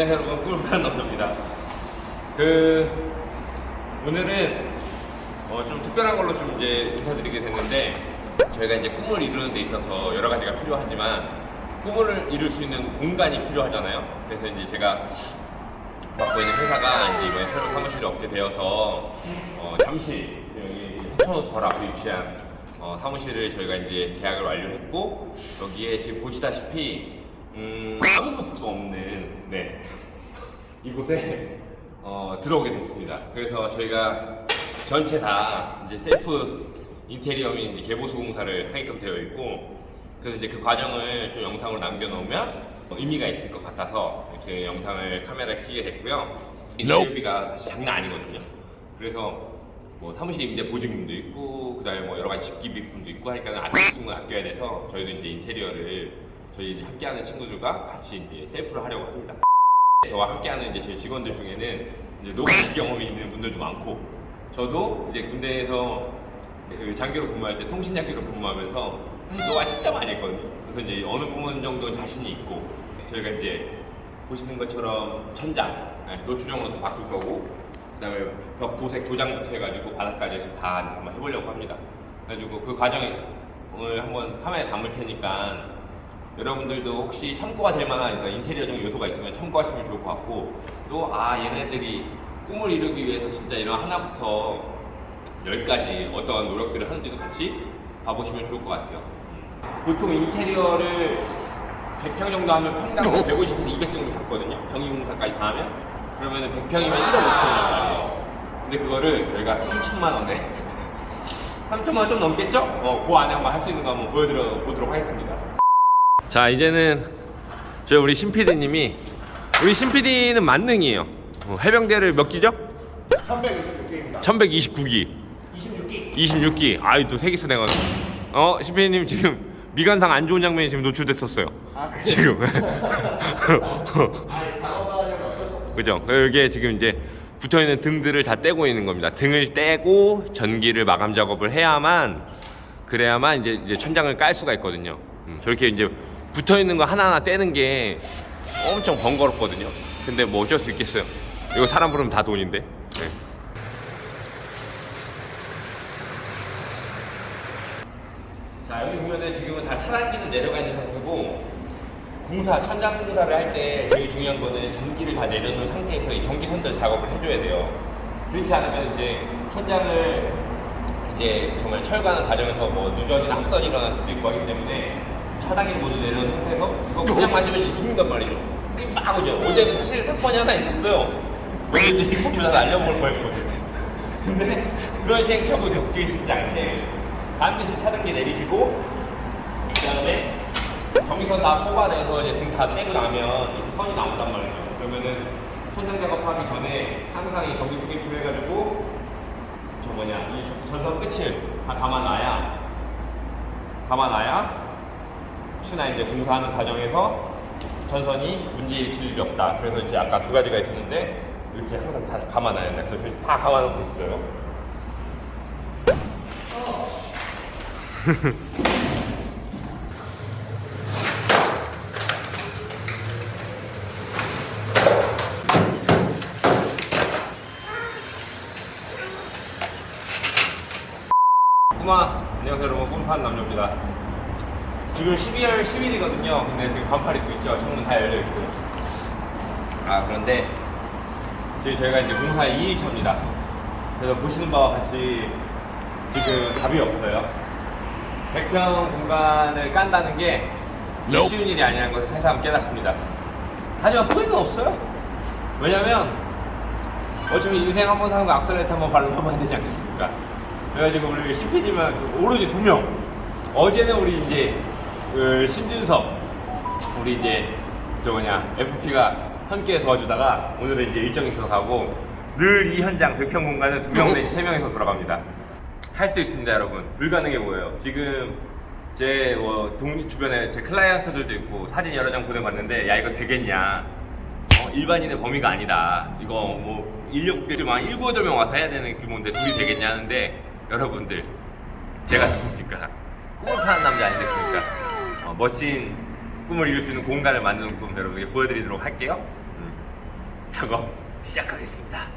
안녕하세요 여러분 파는 남자입니다. 그 오늘은 어, 좀 특별한 걸로 좀 이제 인사드리게 됐는데 저희가 이제 꿈을 이루는 데 있어서 여러 가지가 필요하지만 꿈을 이룰 수 있는 공간이 필요하잖아요. 그래서 이제 제가 맡고 있는 회사가 이제 이번에 새로 사무실을 얻게 되어서 어, 잠시 여기 하천호수 바로 앞에 위치한 어, 사무실을 저희가 이제 계약을 완료했고 여기에 지금 보시다시피 음, 아무것도 없는 네 이곳에 어, 들어오게 됐습니다. 그래서 저희가 전체 다 이제 셀프 인테리어 및 이제 개보수 공사를 하게끔 되어 있고 그래서 이제 그 과정을 좀 영상으로 남겨놓으면 의미가 있을 것 같아서 이렇게 영상을 카메라에 켜게 됐고요. 인테리어비가 사실 장난 아니거든요. 그래서 뭐 사무실 임대 보증금도 있고 그다음에 뭐 여러 가지 집기비품도 있고 하니까 아끼는 아껴야 돼서 저희도 이제 인테리어를 저희 함께하는 친구들과 같이 이제 셀프를 하려고 합니다. 저와 함께하는 이제 저희 직원들 중에는 이제 노무 경험이 있는 분들도 많고 저도 이제 군대에서 그 장기로 근무할 때 통신장기로 근무하면서 노가 진짜 많이 했거든요. 그래서 이제 어느 부분 정도 자신이 있고 저희가 이제 보시는 것처럼 천장 네, 노출형으로 다 바꿀 거고 그다음에 벽 도색 도장부터 해가지고 바닥까지 다 한번 해보려고 합니다. 그래가지고 그 과정을 오늘 한번 카메라에 담을 테니까 여러분들도 혹시 참고가 될 만한 그러니까 인테리어적인 요소가 있으면 참고하시면 좋을 것 같고 또 아 얘네들이 꿈을 이루기 위해서 진짜 이런 하나부터 열까지 어떤 노력들을 하는지도 같이 봐보시면 좋을 것 같아요. 보통 인테리어를 100평 정도 하면 평당 150에서 200 정도 받거든요. 전기공사까지 다 하면 그러면 100평이면 1억 5천원 말이에요. 근데 그거를 저희가 3천만 원에 3천만 원 좀 넘겠죠? 어, 그 안에 한번 할 수 있는 거 한번 보여드려 보도록 하겠습니다. 자 이제는 저희 우리 신 PD님이 우리 신 PD는 만능이에요. 어, 해병대를 몇 기죠? 1126개입니다. 1129기, 26기. 26기. 아유 또 세기수 내가지고. 어, 신 PD님 지금 미관상 안 좋은 장면이 지금 노출됐었어요. 아, 그래요? 지금. 없죠. 그죠? 여기에 지금 이제 붙어 있는 등들을 다 떼고 있는 겁니다. 등을 떼고 전기를 마감 작업을 해야만 그래야만 이제, 이제 천장을 깔 수가 있거든요. 음, 저렇게 이제 붙어 있는 거 하나하나 떼는 게 엄청 번거롭거든요. 근데 뭐 어쩔 수 있겠어요. 이거 사람 부르면 다 돈인데. 네. 자 여기 보면은 지금은 다 차단기는 내려가 있는 상태고 공사 천장 공사를 할 때 제일 중요한 거는 전기를 다 내려놓은 상태에서 이 전기 선들 작업을 해줘야 돼요. 그렇지 않으면 이제 천장을 이제 정말 철거하는 과정에서 뭐 누전이나 합선이 일어날 수도 있고 하기 때문에 차단기를 모두 내려놓은 상태에서 이거 그냥 맞으면 이제 죽는단 말이죠. 이막 오죠. 어제 사실 사건이 하나 있었어요. 이제 이거 다 날려먹을 뻔했거든요. 근데 그런 시행착오를 겪기 않게 반드시 차단기 내리시고 그 다음에 전기선 다 뽑아내서 이제 등 다 떼고 나면 이렇게 선이 나온단 말이죠. 그러면은 천장 작업하기 전에 항상 이 전기 투기품 해가지고 저 뭐냐 이 전선 끝을 다 감아놔야 감아놔야 혹시나 이제 공사하는 과정에서 전선이 문제 일으킬 일이 없다. 그래서 이제 아까 두 가지가 있었는데 이렇게 항상 다 감아놔야 된다. 그래서 저희 다 감아놓고 있어요. 꼬마 안녕하세요 여러분 꿈파는 남자입니다 지금 12월 10일이거든요. 근데 지금 반팔 입고 있죠. 창문 다 열려 있고. 아 그런데 지금 저희가 이제 공사 2일 차입니다. 그래서 보시는 바와 같이 지금 답이 없어요. 100평 공간을 깐다는 게 쉬운 일이 아니라는 것을 새삼 깨닫습니다. 하지만 후회는 없어요. 왜냐면 어차피 인생 한 번 사는 거 악셀레이터 한번 발라봐야 되지 않겠습니까? 그래가지고 우리 CP님은 오로지 두 명. 어제는 우리 이제 그 신준섭, 우리 이제 저 뭐냐 FP가 함께 도와주다가 오늘은 이제 일정이 있어서 가고 늘 이 현장 100평 공간은 두 명 내지 세 명이서 돌아갑니다. 할 수 있습니다, 여러분. 불가능해 보여요. 지금 제뭐 주변에 제 클라이언트들도 있고 사진 여러 장 보내봤는데 야 이거 되겠냐? 어, 일반인의 범위가 아니다. 이거 뭐 인력들만 7, 8명 와서 해야 되는 규모인데 둘이 되겠냐 하는데 여러분들 제가 누굽니까? 꿈을 파는 남자 아니겠습니까? 어, 멋진 꿈을 이룰 수 있는 공간을 만드는 꿈 여러분에게 보여드리도록 할게요. 음. 작업 시작하겠습니다.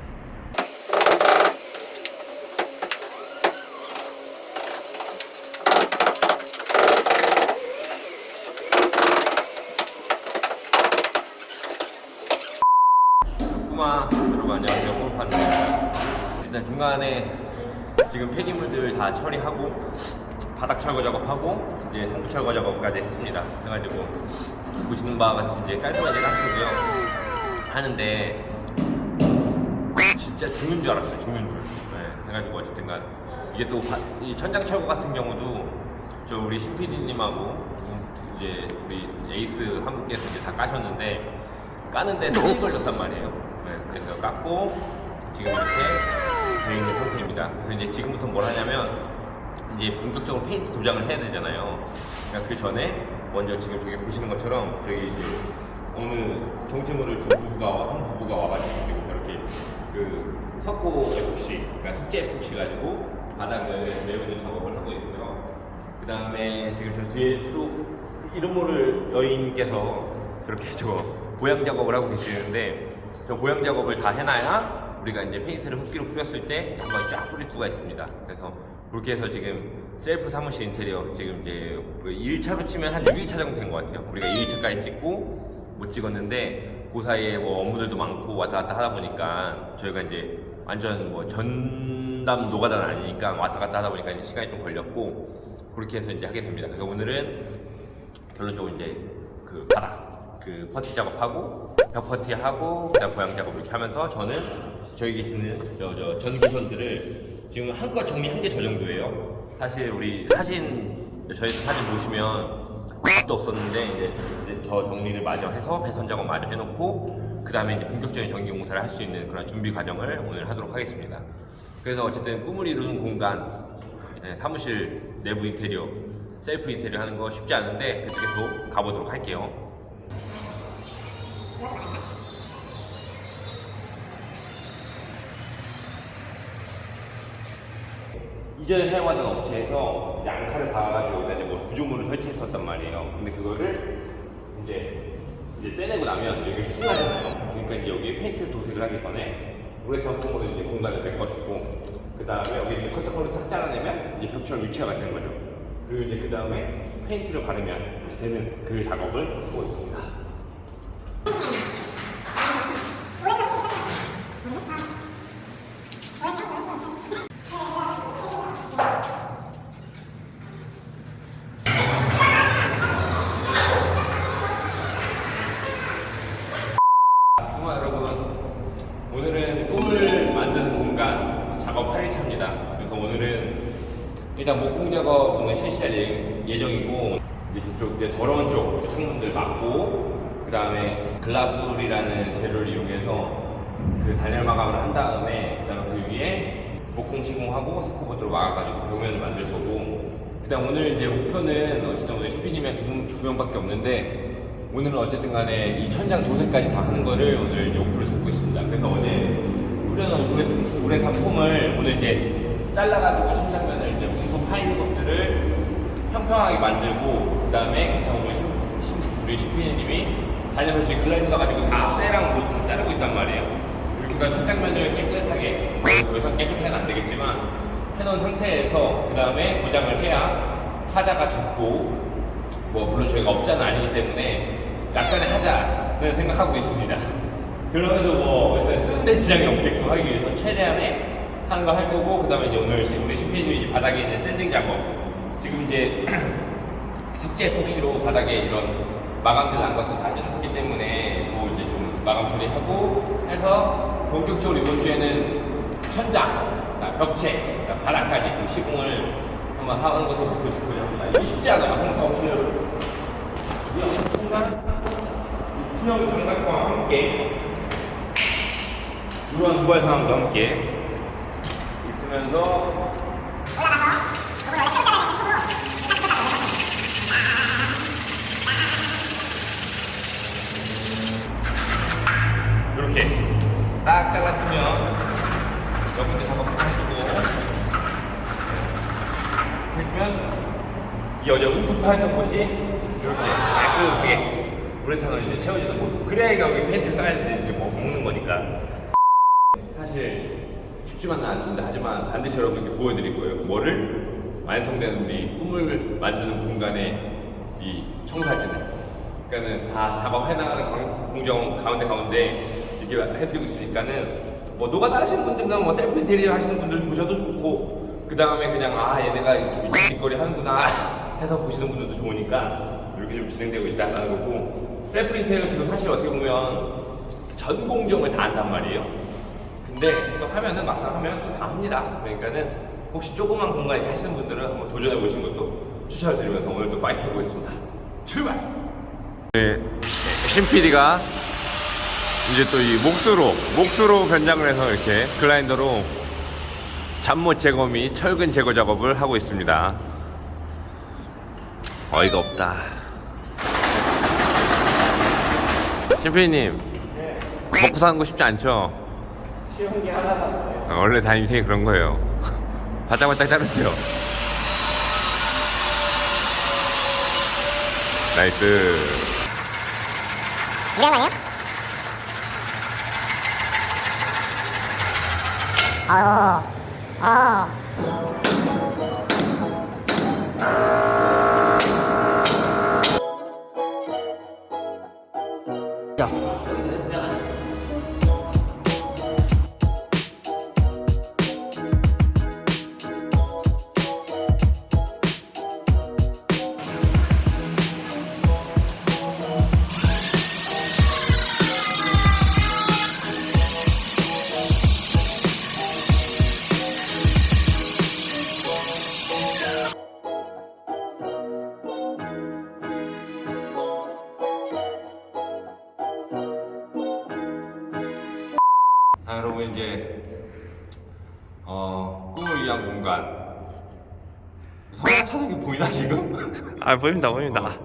꼬마 여러분 안녕하세요 호흡하는 일단 중간에 지금 폐기물들 다 처리하고 바닥 철거 작업하고 이제 상부 철거 작업까지 했습니다 그래가지고 보시는 바와 같이 이제 깔끔하게 닦고요 하는데 진짜 죽는 줄 알았어요 죽는 줄 네, 그래가지고 어쨌든간 이게 또 이 천장 철거 같은 경우도 저 우리 신PD님하고 이제 우리 에이스 한국께서 이제 다 까셨는데 까는데 3일 걸렸단 말이에요. 네, 그래서 깎고 지금 이렇게 되어 있는 상태입니다. 그래서 이제 지금부터 뭘 하냐면 이제 본격적으로 페인트 도장을 해야 되잖아요. 그러니까 그 전에 먼저 지금 저기 보시는 것처럼 저기 이제 어느 정체물을 두 부부가 한 부부가 와가지고 저렇게 그 석고 에폭시, 그러니까 석재 에폭시 가지고 바닥을 메우는 작업을 하고 있고요. 그 다음에 지금 저 뒤에 또 이름 모를 여인께서 저렇게 저 보양 작업을 하고 계시는데 저 보양 작업을 다 해놔야 우리가 이제 페인트를 흡기로 뿌렸을 때 한번 쫙 뿌릴 수가 있습니다. 그래서 그렇게 해서 지금 셀프 사무실 인테리어 지금 이제 1차로 치면 한 6일차 정도 된 것 같아요. 우리가 2일차까지 찍고 못 찍었는데 그 사이에 뭐 업무들도 많고 왔다 갔다 하다 보니까 저희가 이제 완전 뭐 전담 노가다는 아니니까 왔다 갔다 하다 보니까 이제 시간이 좀 걸렸고 그렇게 해서 이제 하게 됩니다. 그래서 오늘은 결론적으로 이제 그 바닥 그 퍼티 작업하고 벽 퍼티 하고 그다음 보양 작업 이렇게 하면서 저는 저기 계시는 저 저 전기선들을 지금 한껏 정리 한 게 저 정도예요. 사실 우리 사진 저희 사진 보시면 밥도 없었는데 이제, 저 정리를 마저 해서 배선 작업 마저 해놓고 그 다음에 이제 본격적인 전기 공사를 할 수 있는 그런 준비 과정을 오늘 하도록 하겠습니다. 그래서 어쨌든 꿈을 이루는 공간 네, 사무실 내부 인테리어 셀프 인테리어 하는 거 쉽지 않은데 계속 가보도록 할게요. 이전에 사용하던 업체에서 앙카를 박아가지고 여기다 뭐 구조물을 설치했었단 말이에요. 근데 그거를 이제 이제 떼내고 나면 여기 흉하잖아요. 그러니까 이제 여기에 페인트 도색을 하기 전에 우레탄 폼으로 이제 공간을 메꿔주고 그 다음에 여기 이제 커터컬로 탁 잘라내면 이제 벽처럼 유치가 되는 거죠. 그리고 이제 그 다음에 페인트를 바르면 되는 그 작업을 하고 있습니다. 정말 여러분 오늘은 꿈을 만드는 공간 작업 8일차입니다 그래서 오늘은 일단 목공 작업 오늘 실시할 예- 예정이고 이제 저쪽 이제 더러운 쪽 창문들 막고 그 다음에 글라스홀이라는 재료를 이용해서 그 단열 마감을 한 다음에 그 다음에 그 위에 목공 시공하고 스코보드로 막아가지고 벽면을 만들 거고 그 다음 오늘 이제 목표는 어쨌든 오늘 슈피님이 두, 분- 두 명밖에 없는데 오늘은 어쨌든 간에 이 천장 도색까지 다 하는 거를 오늘 목표를 잡고 있습니다. 그래서 어제 뿌려놓은 우레, 우레탄 폼을 오늘 이제 잘라가지고 천장면을 이제 뭉텅 파이는 것들을 평평하게 만들고 그 다음에 기타 오늘 우리 신피디님이 달려면서 글라이더 가지고 다 쇠랑 못다 자르고 있단 말이에요. 이렇게 해서 천장면을 깨끗하게 더 이상 깨끗하게는 안 되겠지만 해놓은 상태에서 그 다음에 도장을 해야 하자가 죽고 뭐 물론 저희가 업자는 아니기 때문에 약간의 하자는 생각하고 있습니다. 그러면서 뭐 쓰는데 지장이 없게끔 하기 위해서 최대한의 하는 거 할 거고 그 다음에 이제 오늘 시- 우리 CP님이 바닥에 있는 샌딩 작업 지금 이제 석재 에폭시로 바닥에 이런 마감들 난 것도 다 해줬기 때문에 뭐 이제 좀 마감 처리하고 해서 본격적으로 이번 주에는 천장, 벽체, 바닥까지 좀 시공을 한번 하는 것을 목표로 합니다. 이게 쉽지 않아요. 한번 가보시면 이 순간 이 투명 장갑과 함께 이러한 두발 상황도 함께 있으면서 이렇게 딱 잘라주면 여기도 작업 이렇게 해주면 이 어제 움푹파였던 곳이 이렇게 깔끔하게 우레탄을 이제 채워지는 모습 그래야 여기 페인트 쌓였는데 이제 뭐 먹는 거니까. 사실 쉽지만은 않습니다. 하지만 반드시 여러분께 보여드릴 거예요. 뭐를 완성된 우리 꿈을 만드는 공간의 이 청사진을. 그러니까는 다 작업해 나가는 강- 공정 가운데 가운데 이렇게 해드리고 있으니까는 뭐 노가다 하시는 분들이나 뭐 셀프 인테리어 하시는 분들 보셔도 좋고 그 다음에 그냥 아 얘네가 이렇게 미친 짓거리 하는구나 해서 보시는 분들도 좋으니까 이렇게 좀 진행되고 있다는 거고 셀프 인테리어 지금 사실 어떻게 보면 전 공정을 다 한단 말이에요. 근데 또 하면은 막상 하면 또 다 합니다. 그러니까는 혹시 조그만 공간 이렇게 하시는 분들은 한번 도전해 보시는 것도 추천을 드리면서 오늘 또 파이팅 해보겠습니다. 출발! 네, 신 PD가 이제 또이 몫으로 몫으로 변장을 해서 이렇게 글라인더로 잠못 제거 및 철근 제거 작업을 하고 있습니다. 어이가 없다. 신 PD님 먹고 사는 거 쉽지 않죠? 쉬운 게 하나가 어, 원래 다 인생이 그런 거예요. 바짝바짝 자르세요. 나이스. 이런 거아니야? 어, 어. 아, 보입니다 보입니다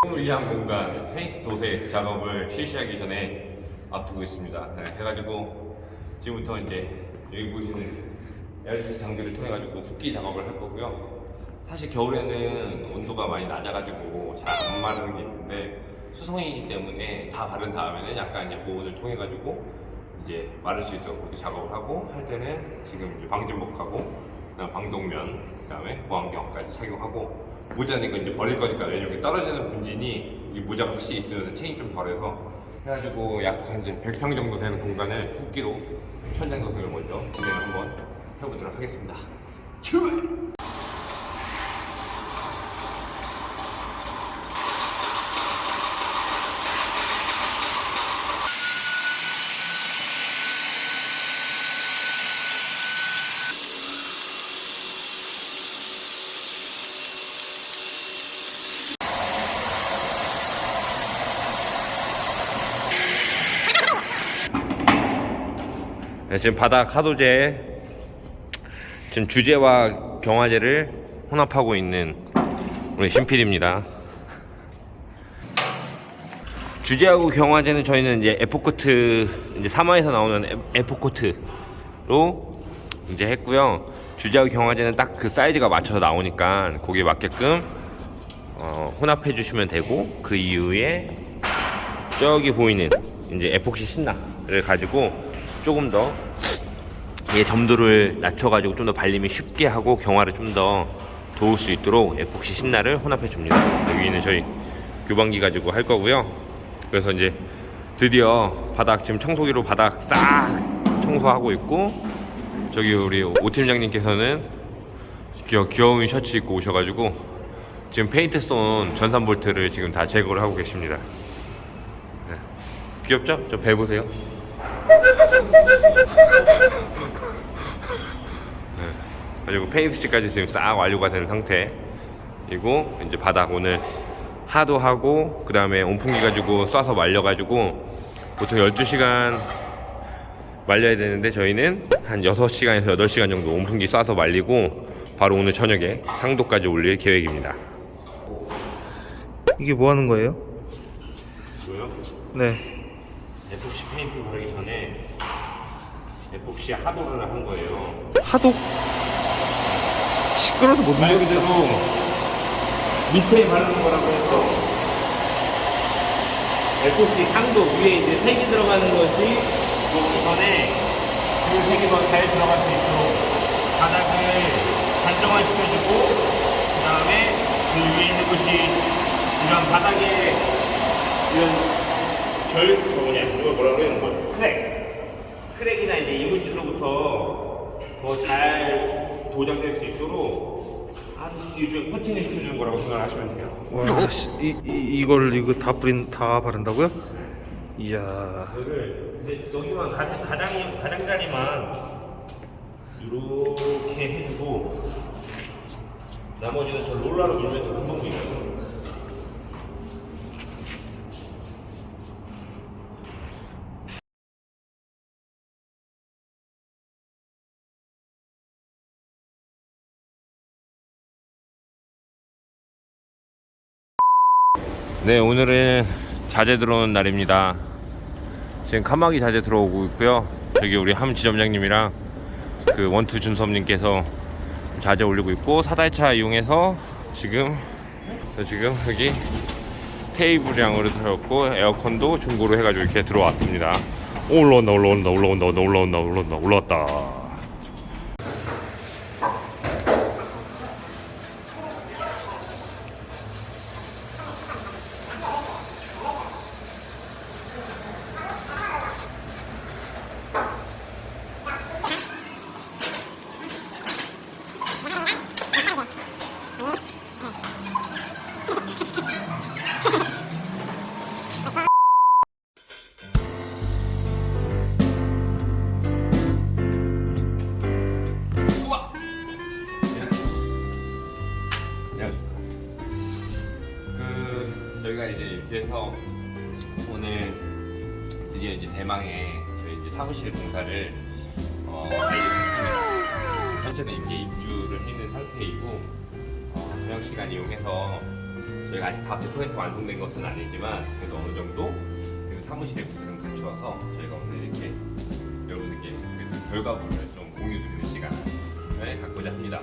꿈을 위한 공간 페인트 도색 작업을 실시하기 전에 앞두고 있습니다. 네, 해가지고 지금부터 이제 여기 보시는 LED 장비를 통해 가지고 붓기 작업을 할 거고요. 사실 겨울에는 온도가 많이 낮아가지고 잘 안 마르는 게 있는데 수성이기 때문에 다 바른 다음에는 약간 이제 보온을 통해 가지고 이제 마를 수 있도록 그렇게 작업을 하고 할 때는 지금 이제 방진복하고 그다음 방독면 그다음에 보안경까지 착용하고 모자는 거 이제 버릴 거니까 왜냐면 떨어지는 분진이 이 모자가 확실히 있으면 체인이 좀 덜해서 해가지고 약한 100평 정도 되는 공간을 붓기로 천장 도색을 먼저 진행을 한번 해보도록 하겠습니다. 출발! 지금 바닥 하도제 지금 주제와 경화제를 혼합하고 있는 우리 신필입니다. 주제하고 경화제는 저희는 이제 에포코트 이제 3화에서 나오는 에- 에포코트로 이제 했고요. 주제하고 경화제는 딱 그 사이즈가 맞춰서 나오니까 거기에 맞게끔 어, 혼합해 주시면 되고 그 이후에 저기 보이는 이제 에폭시 신나를 가지고 조금 더 얘 점도를 낮춰가지고 좀 더 발림이 쉽게 하고 경화를 좀 더 도울 수 있도록 에폭시 신나를 혼합해 줍니다. 여기는 저희 교반기 가지고 할 거고요. 그래서 이제 드디어 바닥 지금 청소기로 바닥 싹 청소하고 있고 저기 우리 오 팀장님께서는 귀여, 귀여운 셔츠 입고 오셔가지고 지금 페인트 쏜 전산 볼트를 지금 다 제거를 하고 계십니다. 네. 귀엽죠? 저 배 보세요. 네. 그리고 페인트칠까지 지금 싹 완료가 된 상태이고 이제 바닥 오늘 하도 하고 그 다음에 온풍기 가지고 쏴서 말려가지고 보통 12시간 말려야 되는데 저희는 한 6시간에서 8시간 정도 온풍기 쏴서 말리고 바로 오늘 저녁에 상도까지 올릴 계획입니다. 이게 뭐 하는 거예요? 뭐요? 네 에폭시 페인트 바르기 전에 에폭시 하도를 한 거예요. 하도 시끄러서 못말먹 그대로 밑에 바르는 거라고 해서 SOC 상도 위에 이제 색이 들어가는 것이 녹기 전에 그 색이 더 잘 들어갈 수 있도록 바닥을 단정화 시켜주고 그 다음에 그 위에 있는 것이 이런 바닥에 이런 결, 저 뭐냐, 이거 뭐라 그러는 거야? 크랙. 크랙이나 이제 이물질로부터 더 잘 도장될 수 있도록 아주 요즘 코팅을 시켜주는 거라고 생각하시면 돼요. 와, 씨, 이, 이 이걸 이거 다 뿌린 다 바른다고요? 이야. 근데 여기만 가장 가장 가장자리만 이렇게 해주고 나머지는 저 롤러로 밀면 더 금방 보여요. 네, 오늘은 자재 들어오는 날입니다. 지금 카마기 자재 들어오고 있고요. 저기 우리 함 지점장님이랑 그 원투 준섭님께서 자재 올리고 있고 사다이차 이용해서 지금 저 지금 여기 테이블량으로 들어왔고 에어컨도 중고로 해가지고 이렇게 들어왔습니다. 오, 올라온다, 올라온다, 올라온다, 올라온다, 올라온다, 올라왔다. 드디어 이제 대망의 저희 이제 사무실 공사를 어, 알려드렸습니다. 현재는 이제 입주를 해 있는 상태이고 어, 저녁 시간 이용해서 저희가 아직 다 100% 완성된 것은 아니지만 그래도 어느 정도 그 사무실의 구성을 갖추어서 저희가 오늘 이렇게 여러분들께 그 결과물을 좀 공유 드리는 시간을 갖고자 합니다.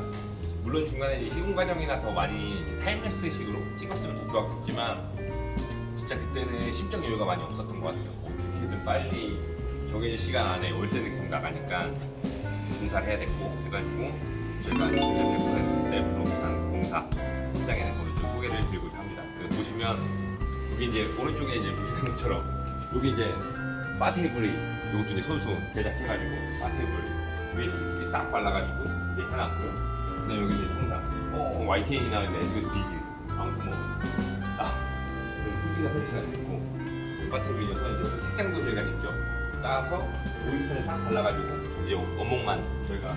물론 중간에 시공 과정이나 더 많이 타임랩스식으로 찍었으면 더 좋았겠지만 진짜 그때는 심적 여유가 많이 없었던 것 같아요. 빨리 정해진 시간 안에 월세 느낌 나가니까 공사를 해야 됐고 해가지고 저희가 진짜 100% 셀프로 한 공사 현장에 대해서 좀 소개를 드리고 합니다. 보시면 여기 이제 오른쪽에 이제 보시는 것처럼 여기 이제 바 테이블이 요것 중에 손수 제작해가지고 바 테이블 위에 CCD 싹 발라가지고 이제 해놨고 그다음 여기 이제 항상 어 YTN이나 비즈 아무튼 뭐딱 후기가 설치가 됐고 바 테이블 이어서 이제 책장도 저희가 직접 짜서 오이스를 싹 발라가지고 이제 원목만 저희가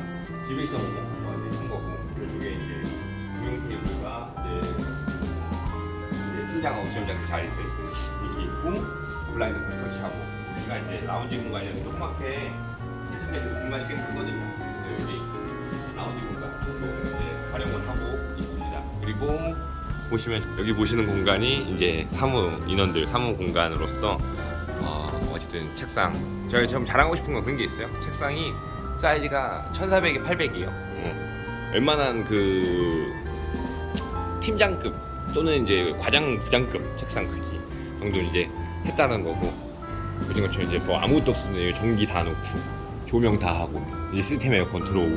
집에 있던 원목 한번 이제 한 거고 그쪽에 이제 구용 테이블과 이제 이제 팀장하고 지점장님 자리들 이렇게 있고 블라인드 설치하고 우리가 이제 라운지 공간이 조그맣게 헬스페이스 공간이 꽤 크거든요. 그래서 여기 라운지 공간 또 이제 활용을 하고 있습니다. 그리고 보시면 여기 보시는 공간이 이제 사무 인원들 사무 공간으로서 어, 어쨌든 책상 제가 지금 자랑하고 싶은 건 그런 게 있어요. 책상이 사이즈가 1400에 800이에요. 웬만한 그 팀장급 또는 이제 과장 부장급 책상 크기 정도 이제 했다는 거고 그런 것처럼 이제 뭐 아무것도 없으면 전기 다 놓고 조명 다 하고 이제 시스템 에어컨 들어오고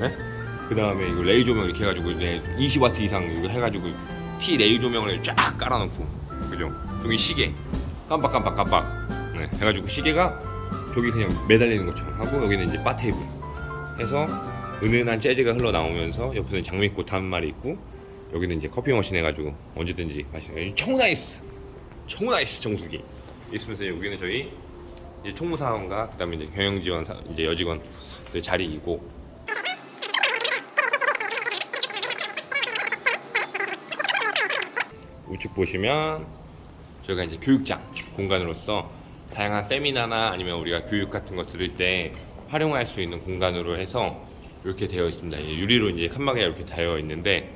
네? 그 다음에 이거 레이 조명 이렇게 해가지고 이제 20와트 이상 이거 해가지고 T 레이 조명을 쫙 깔아놓고 그죠? 여기 시계. 깜빡깜빡 깜빡. 네, 해가지고 시계가 저기 그냥 매달리는 것처럼 하고 여기는 이제 바 테이블 해서 은은한 재즈가 흘러나오면서 옆에는 장미꽃 한 마리 있고 여기는 이제 커피 머신 해가지고 언제든지 마시는 청나이스. 청나이스 정수기 있으면서 여기는 저희 이제 총무사원과 그다음에 이제 경영지원 사- 이제 여직원들 자리이고 우측 보시면 저희가 이제 교육장 공간으로서 다양한 세미나나 아니면 우리가 교육 같은 거 들을 때 활용할 수 있는 공간으로 해서 이렇게 되어 있습니다. 유리로 이제 칸막이가 이렇게 되어 있는데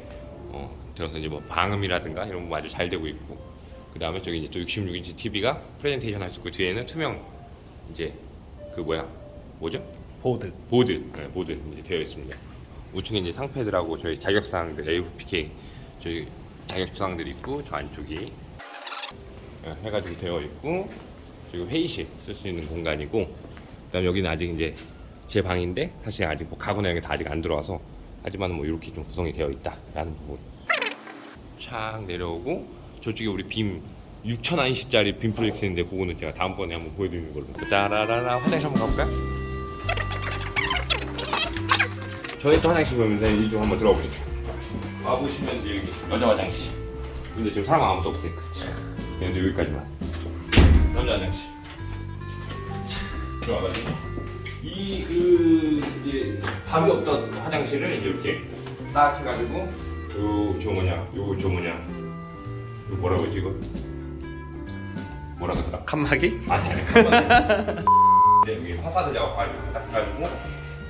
어, 들어서 이제 뭐 방음이라든가 이런 거 아주 잘 되고 있고 그 다음에 저기 이제 또 66인치 TV가 프레젠테이션 할 수 있고 뒤에는 투명 이제 그 뭐야 뭐죠? 보드. 보드 네, 보드 이제 되어 있습니다. 우측에 이제 상패들하고 저희 자격사항들 AFPK 저희 자격사항들이 있고 저 안쪽이 예, 해가지고 되어 있고 그리고 회의실 쓸 수 있는 공간이고 그다음 여기는 아직 이제 제 방인데 사실 아직 뭐 가구 내용이 다 아직 안 들어와서 하지만 뭐 이렇게 좀 구성이 되어 있다라는 부분. 촥 내려오고 저쪽에 우리 빔 6,000안시짜리 빔 프로젝트 인데 그거는 제가 다음번에 한번 보여드리는 걸로. 따라라라 화장실 한번 가볼까요? 저희 또 화장실 보면서 이쪽 한번 들어보시죠. 와보시면 이제 여기 여자 화장실. 근데 지금 사람 아무도 없으니까. 참. 근데 여기까지만. 남자 화장실. 들어와가지고 이그 이제 밥이 없던 화장실을 이제 이렇게 딱 해가지고 요저 뭐냐 요저 뭐냐 요 뭐라고 했지 이거 뭐라 그러더라 칸막이? 아니 아니 이제 여기 화사드 작업하고 딱 해가지고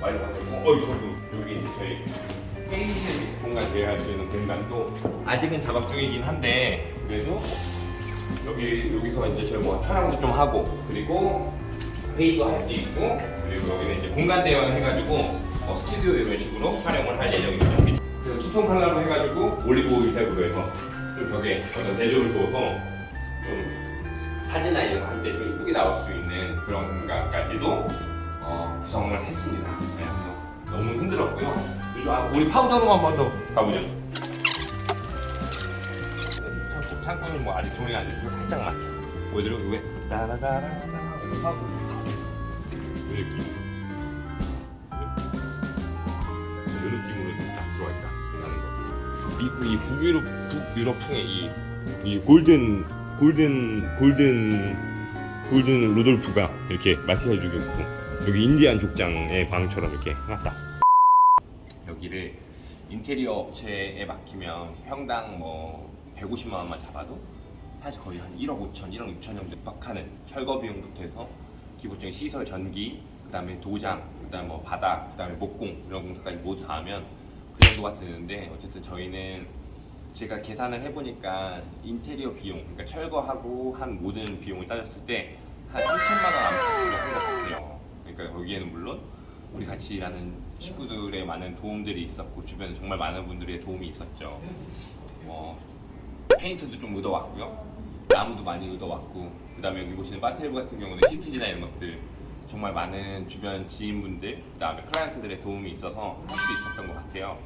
완성하고 어 저도 여기 이제 저희 회의실 공간 제외할 수 있는 공간도 아직은 작업 중이긴 한데 그래도 여기 여기서 이제 저희 뭐 촬영도 좀 하고 그리고 회의도 할 수 있고 그리고 여기는 이제 공간 대여 해가지고 어, 스튜디오 이런 식으로 촬영을 할 예정입니다. 그래서 투톤 컬러로 해가지고 올리브 오일색으로 해서 좀 벽에 어떤 대조를 줘서 좀 사진이나 이런 거할때 좀 이쁘게 나올 수 있는 그런 공간까지도 어, 구성을 했습니다. 네, 너무 힘들었고요. 아, 우리 파우더로 한번더 가보죠. 창고, 창고는 뭐 아직 조명이 안 됐으면 살짝만 보여드려 왜 따라다라라 이거 하고 이렇게 이런 느낌으로 딱 들어와 있다. 미국 이 북유럽 북유럽풍의 이, 이 골든 골든 골든 골든 루돌프가 이렇게 마케해주고 있고 여기 인디안 족장의 방처럼 이렇게 해놨다. 여기를 인테리어 업체에 맡기면 평당 뭐 150만 원만 잡아도 사실 거의 한 1억 5천, 1억 6천 정도 빡하는 철거 비용부터 해서 기본적인 시설 전기, 그다음에 도장, 그다음에 뭐 바닥, 그다음에 목공 이런 공사까지 모두 다 하면 그 정도가 되는데 어쨌든 저희는 제가 계산을 해보니까 인테리어 비용, 그러니까 철거하고 한 모든 비용을 따졌을 때 한 3천만 원 안팎으로 한 것 같아요. 그러니까 여기에는 물론 우리 같이 일하는 식구들의 많은 도움들이 있었고 주변에 정말 많은 분들의 도움이 있었죠. 뭐 페인트도 좀 얻어왔고요. 나무도 많이 얻어왔고 그다음에 여기 보시는 바테리브 같은 경우는 시트지나 이런 것들 정말 많은 주변 지인분들 그다음에 클라이언트들의 도움이 있어서 할 수 있었던 것 같아요.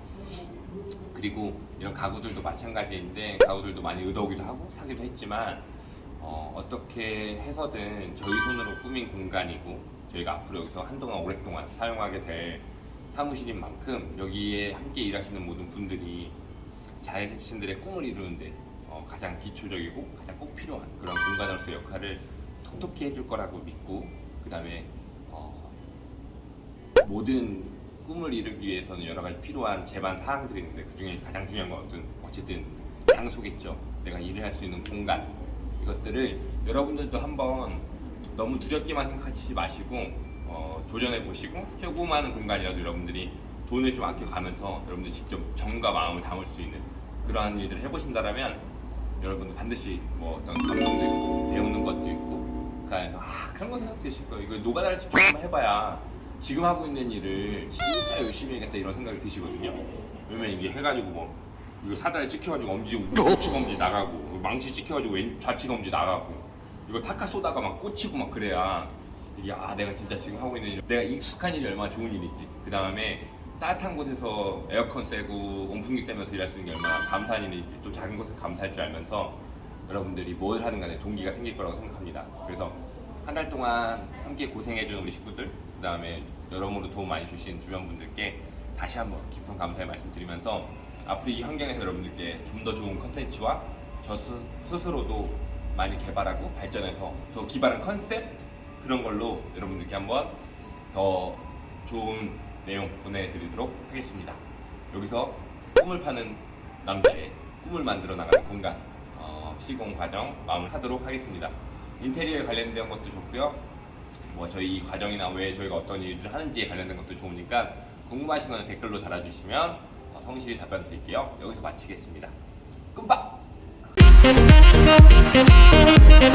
그리고 이런 가구들도 마찬가지인데 가구들도 많이 얻어오기도 하고 사기도 했지만 어, 떻게 해서든 저희 손으로 꾸민 공간이고 저희가 앞으로 여기서 한동안 오랫동안 사용하게 될 사무실인 만큼 여기에 함께 일하시는 모든 분들이 자신들의 꿈을 이루는데 어, 가장 기초적이고 가장 꼭 필요한 그런 공간으로서 역할을 톡톡히 해줄 거라고 믿고 그 다음에 어, 모든 꿈을 이루기 위해서는 여러 가지 필요한 제반 사항들이 있는데 그 중에 가장 중요한 건 어떤 어쨌든 장소겠죠. 내가 일을 할 수 있는 공간 이것들을 여러분들도 한번 너무 두렵게만 생각하지 마시고 어, 도전해 보시고 조그마한 공간이라도 여러분들이 돈을 좀 아껴가면서 여러분들 직접 정과 마음을 담을 수 있는 그러한 일들을 해보신다라면 여러분들 반드시 뭐 어떤 감동도 있고 배우는 것도 있고 그 안에서 아 그런 거 생각되실 거예요. 이거 노가다를 직접 한번 해봐야 지금 하고 있는 일을 진짜 열심히 해야겠다 이런 생각이 드시거든요. 왜냐면 이게 해가지고 뭐 이거 사다리 찍혀가지고 엄지 우측 엄지 나가고 망치 찍혀가지고 왼 좌측 엄지 나가고 이거 타카 쏘다가 막 꽂히고 막 그래야 이게 아 내가 진짜 지금 하고 있는 일 내가 익숙한 일이 얼마나 좋은 일인지. 그 다음에 따뜻한 곳에서 에어컨 쐬고 온풍기 쐬면서 일할 수 있는 게 얼마나 감사한 일인지 또 작은 것을 감사할 줄 알면서 여러분들이 뭘 하든 간에 동기가 생길 거라고 생각합니다. 그래서 한 달 동안 함께 고생해준 우리 식구들 그 다음에 여러모로 도움 많이 주신 주변 분들께 다시 한번 깊은 감사의 말씀 드리면서 앞으로 이 환경에서 여러분들께 좀 더 좋은 컨텐츠와 저 스, 스스로도 많이 개발하고 발전해서 더 기발한 컨셉 그런 걸로 여러분들께 한번 더 좋은 내용 보내드리도록 하겠습니다. 여기서 꿈을 파는 남자의 꿈을 만들어 나가는 공간 어, 시공 과정 마무리하도록 하겠습니다. 인테리어에 관련된 것도 좋고요. 뭐 저희 과정이나 왜 저희가 어떤 일을 하는지에 관련된 것도 좋으니까 궁금하신 거는 댓글로 달아주시면 어, 성실히 답변 드릴게요. 여기서 마치겠습니다. 끔박! Thank